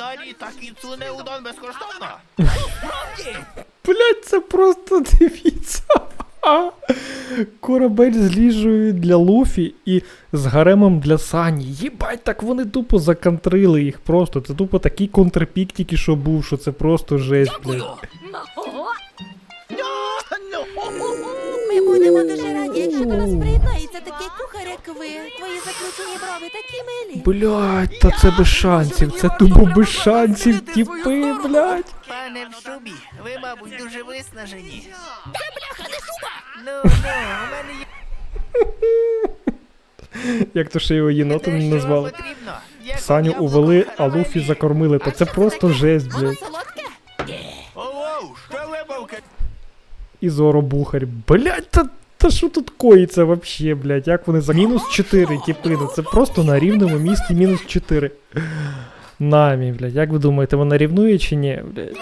Нарі та кіцуне удон безкоштовно. Блять, це просто дивіться. Корабель з ліжею для Луфі і з гаремом для Сані. Єбать, так вони тупо закантрили їх просто. Це тупо такий контрпік тільки що був, що це просто жесть, блядь. Ми будемо дуже раді, якщо до нас приєднається такий кухар, як ви. Твої заключені брови такі милі. Блять, та це без шансів, це тупо без шансів, тіпи, блять. Пане в шубі, ви, мабуть, дуже виснажені. Це бляха, не шуба! Ну, ну, у мене є Як то ще його єнотом не те, що назвали. потрібно. Як Саню яблуко увели, а Луфі закормили. Та це просто жесть, Воно блядь. солодке? Оу, що вибавка? І Зоро Бухарь. Блять, та, та що тут коїться вообще, блять? Як вони за мінус 4, типи, ну це просто на рівному місці мінус 4. Намі, блядь, як ви думаєте, вона рівнує чи ні, блядь?